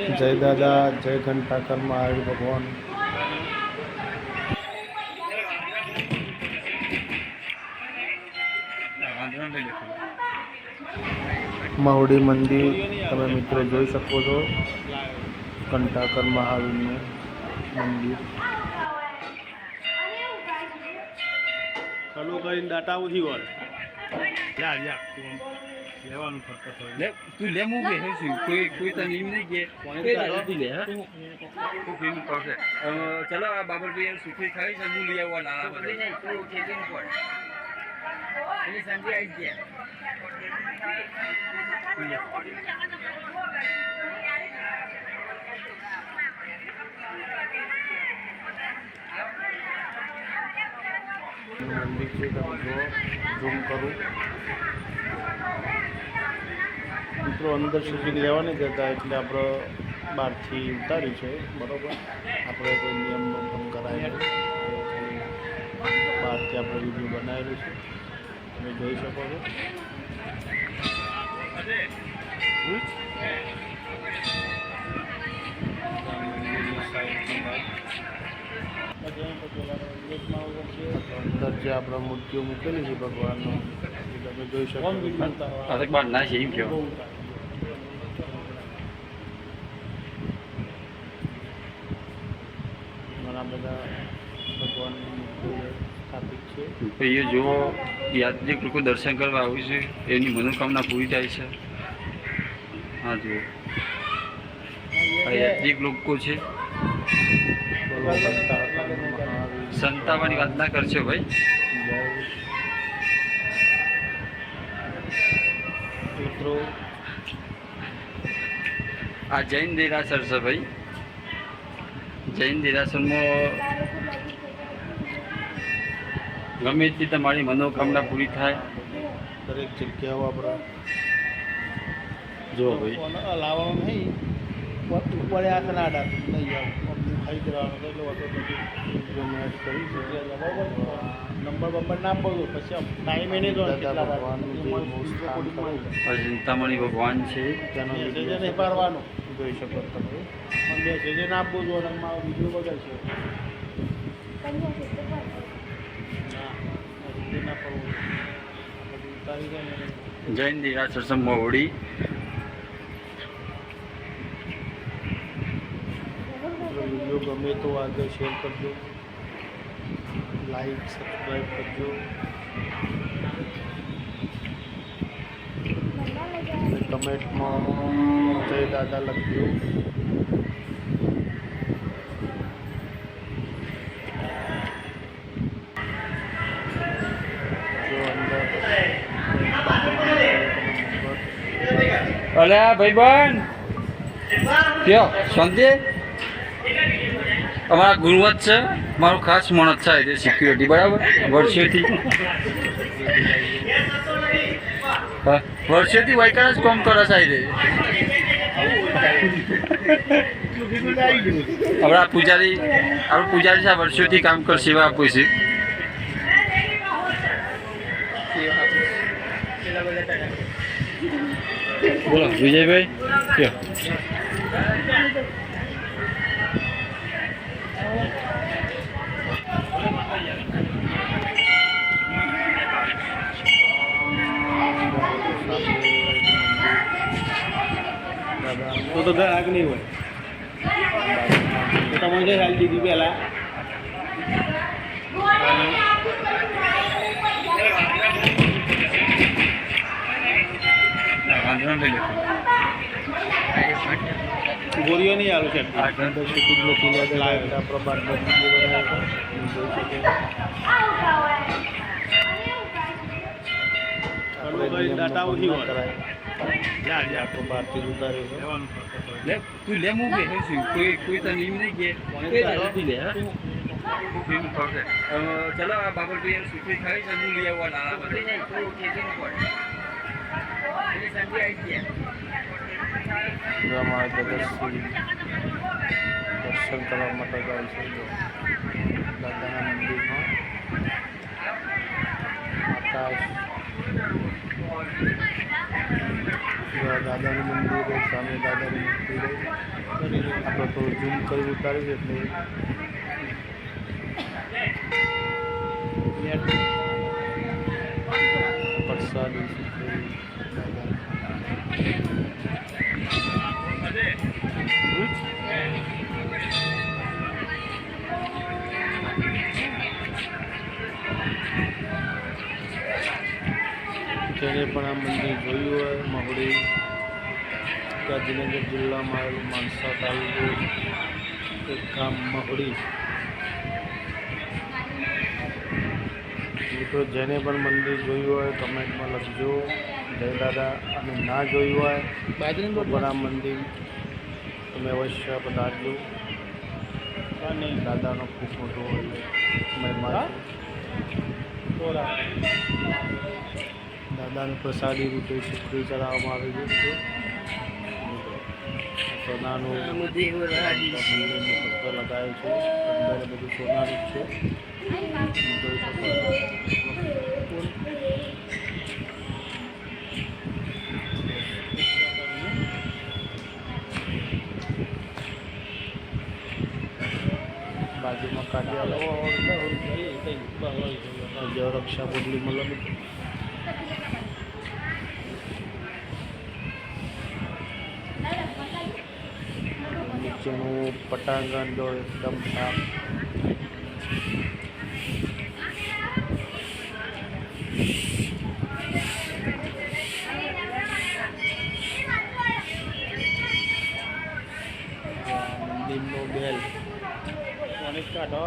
જય દાદા, જય ઘંટા મહાવીર ભગવાન. મહુડી મંદિર, તમે મિત્રો જોઈ શકો છો. કંટાકર મહાવીરનું મંદિર. ચાલુ કરીને દાટા ઉઠી વળ. યા તું લેવાનું થોડું લે તું લેવું કે કોઈ કોઈ તને એમ નહીં કે કોઈ લે હા? તું ફીલ કરશે ચલો આ બાબરભાઈ સુખી ખાઈ છે હું લઈ આવવા લાલા બધે મંદિર છે તમે ઝૂમ કરું. મિત્રો અંદર સુધી લેવા નહીં એટલે આપણે બહારથી ઉતારી છે બરાબર આપણે કોઈ નિયમનો ભંગ કરાય બહારથી આપણે વીડિયો બનાવેલું છે તમે જોઈ શકો છો. અંદર જે આપણે મૂર્તિઓ મૂકેલી છે ભગવાનનો તમે જોઈ શકો છો. બાર ના છે એમ કહેવાય ઘણા બધા ભગવાનની સ્થાપિત છે. ભાઈઓ જો યાત્રિક લોકો દર્શન કરવા આવ્યું છે એની મનોકામના પૂરી થાય છે. હા જુઓ. આ યાત્રિક લોકો છે. સંતાવાની વાત ના કરશો ભાઈ. મિત્રો આ જૈન દેરાસર છે ભાઈ. જૈન દેરાસરમાં ગમે તે તમારી મનોકામના પૂરી થાય. દરેક જગ્યાઓ આપણા જો ભાઈ. લાવવાનું નહીં ઉપર આ કનાડા નહીં આવું. ખાઈ દેવાનું એટલે ઓટોમેટિક એડ કરી છે. નંબર બંબર ના બોલું પછી ટાઈમ એને જો ખરું આ ચિંતામણી ભગવાન છે. તેનો મેસેજ નહીં પાડવાનો જોઈ શકો તમે. પણ મેસેજ ના આપવું જો મારો વીડિયો ઉતારી જાય જૈન દેરાસર છે મોવડી. વીડિયો ગમે તો આગળ શેર કરજો. લાઈક સબસ્ક્રાઈબ કરજો. કમેન્ટમાં જય દાદા લખજો. અરે ભાઈબંધ. કયો? શાંતિ? અમારા ગુરુવત છે. મારું ખાસ માણસ છે એટલે સિક્યુરિટી બરાબર? વર્ષેથી. વર્ષોથી વાયકર જ કામ કરે છે એટલે આપણા પૂજારી આપણે પૂજારી છે વર્ષોથી કામ કર, સેવા આપું છે. બોલો, વિજયભાઈ, કયો? તો ઘર આગ નહીં હોય. તો તમે જે હાલ દીધી પહેલાં. ગોળીઓ નહીં છે. અંદર જ બાર જ ઉતારી લે તું લે છું કોઈ કોઈ તને એમ નહીં કે કોઈ દાદાથી લે હા? ચલો આ બાબરભાઈ સુખી ખાઈ છે હું લઈ આવવા લાલા બધે. જો અમારા જગતસિંહ દર્શન કરવા માટે જાય છે દાદાના મંદિરમાં. આકાશ દાદાનું મંદિર સામે દાદાનું મંદિર આપણે થોડું ઝૂમ કરી ઉતારી છે એટલે પ્રસાદી સુખડી જેને પણ આ મંદિર જોયું હોય મહુડી ગાંધીનગર જિલ્લામાં આવેલું માનસા તાલુકો એક ગામ મહુડી. મિત્રો જેને પણ મંદિર જોયું હોય કમેન્ટમાં લખજો. જય દાદા અને ના જોયું હોય તો પણ આ મંદિર તમે અવશ્ય પધારજો અને દાદાનો ખૂબ મોટો મહિમા છે. દાદાને પ્રસાદી રૂપે સુખડી ચડાવવામાં આવે છે સોનાનું પથ્થર લગાવ્યું છે અંદર બધું સોનાનું છે. બાજુમાં રક્ષા બદલી મળે નીચેનું પટાંગણ જો એકદમ સાફ મંદિરનો બેલ. અનેક કાઢો?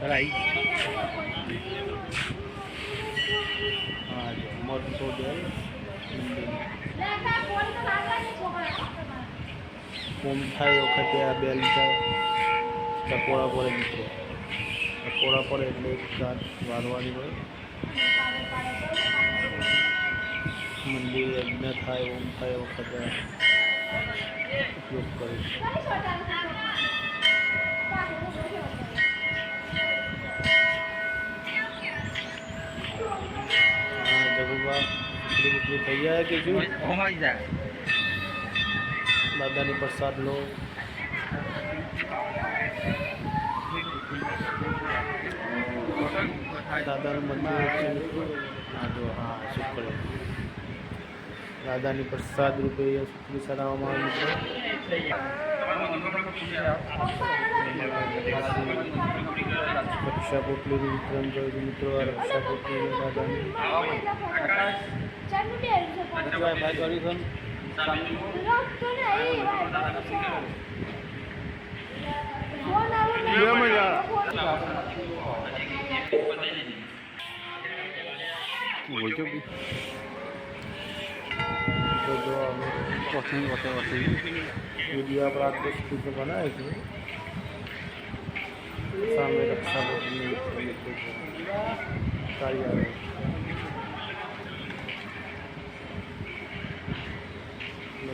કરાઈ હા મોટો બેલ. ઓમ થાય વખતે આ બેલ ટકોળા પડે મિત્રો. ટકોળા પડે એટલે એક કાચ વારવાની હોય. મંદિર યજ્ઞ થાય ઓમ થાય વખતે ઉપયોગ કરીશ ઉપલી ઉપલી થઈ જાય કે શું? જાય. દાદાની પ્રસાદ લો દાદાનું મંદિર. જો હા શુક્ર દાદાની પ્રસાદ રૂપે એ સુખડી આવ્યું છે. રક્ષા પોટલીનું વિતરણ કર્યું મિત્રો આ રક્ષા પોટલી દાદાની ભાઈ કરી છો તો જો અમે પસંદ વસે વસે વીડિયો આપણે છે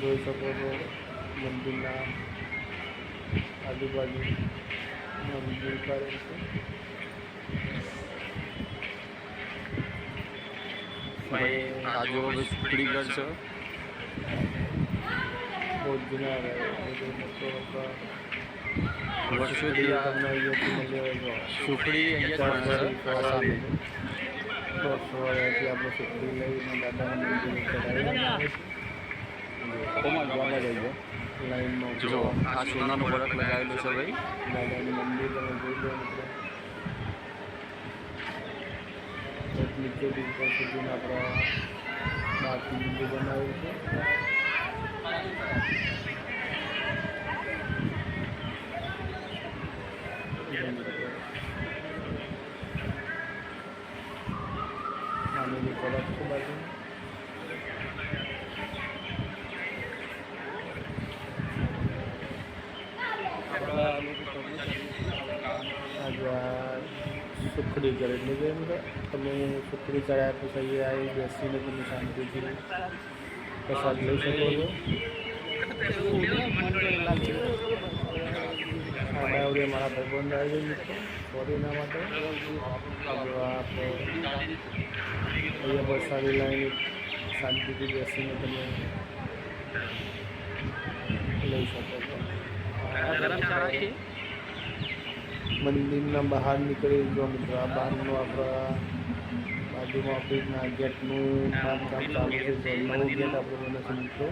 જોઈ શકો છો. મંદિરના આજુબાજુ મંદિર કાર્ય છે. આજુ સુખડી ઘર છે. બહુ જૂના વર્ષોથી તમને અહીંયાથી મળી આપણે સુખડી લઈને દાદાના મંદિરે ચડાવી કોમાં જોવા જઈએ લાઈનમાં જો આ સોનાનો બરફ લગાવેલો છે ભાઈ. દાદાનું મંદિર તમે જોઈ લો મિત્રો. ઉપર સુધીને આપણા મંદિર બનાવ્યું છે નાની તરફ છે બાજુ આજે આ સુખડી કરે એટલે કે તમે સુખડી કર્યા પછી અહીંયા બેસીને તમે શાંતિથી પ્રસાદ લઈ શકો છો. આ ડાવરી મારા ભાઈબંધ આવી ગઈ સોરી એના માટે. અહીંયા વરસાદી લઈને શાંતિથી બેસીને તમે લઈ શકો છો. છે મંદિરના બહાર નીકળી જો મિત્રો આ બહારનું આપણા બાજુમાં ઓફિસના ગેટનું બાંધકામ ચાલુ છે, નવું ગેટ આપણે બને છે.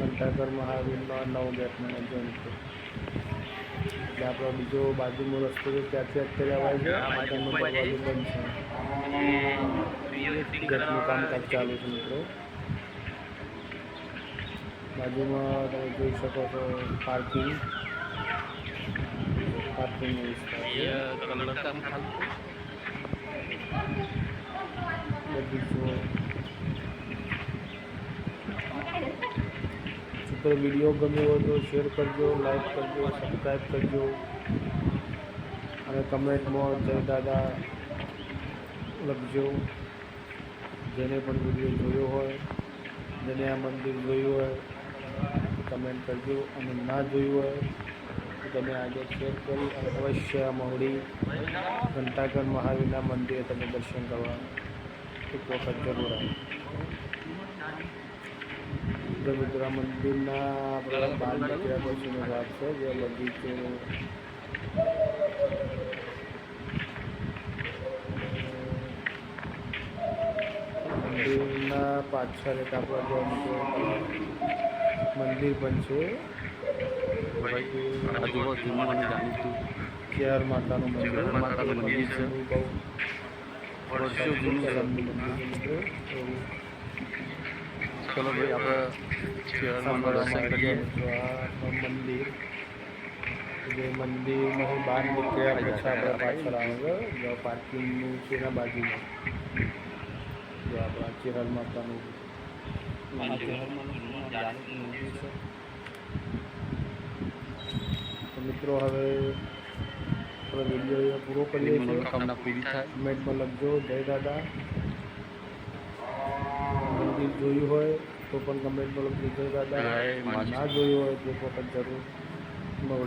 મિત્રો મહાવીરનો નવો ગેટ મને જો મિત્રો એટલે આપણો બીજો બાજુનો રસ્તો છે, ત્યાંથી અત્યારે આવે છે દરવાજો બંધ છે. ગેટનું કામકાજ ચાલુ છે, મિત્રો. બાજુમાં તમે જોઈ શકો છો, પાર્કિંગ. પાર્કિંગનો વિસ્તાર છે બધી જો વીડિયો ગમ્યો હોય તો શેર કરજો લાઈક કરજો સબસ્ક્રાઈબ કરજો. અને કમેન્ટમાં જય દાદા લખજો. જેને પણ વીડિયો જોયો હોય, જેને આ મંદિર જોયું હોય કમેન્ટ કરજો. અને ના જોયું હોય તમે આજે શેર કરી અને અવશ્ય મહુડી ઘંટાઘર મહાવીરના મંદિરે તમે દર્શન કરવા એક વખત જરૂર આવે. તો મંદિરના આપણે બાર નીકળ્યા પછીનો ભાગ છે, જે બગીચો મંદિરના પાછળ એક આપણે મંદિર પણ છે આજુબાજુમાં જાણીતું કેર માતાનું મંદિર માતાનું મંદિર છે. બહુ વર્ષો જૂનું છે. મંદિર છે. ચલો ભાઈ આપણે ચેરમાં કરીએ. મંદિર. જે મંદિરમાંથી બહાર નીકળ્યા પછી આપણે પાછળ આવે પાર્કિંગનું છે એના બાજુમાં. જે આપણા ચિરાલ માતાનું મંદિર છે. મિત્રો હવે આપણે વીડિયો પૂરો કરીએ છીએ. મનોકામના પૂરી થાય. કમેન્ટમાં લખજો જય દાદા. મંદિર જોયું હોય તો પણ કમેન્ટમાં લખજો જય દાદા. ના જોયું હોય તો પણ જરૂર. મળો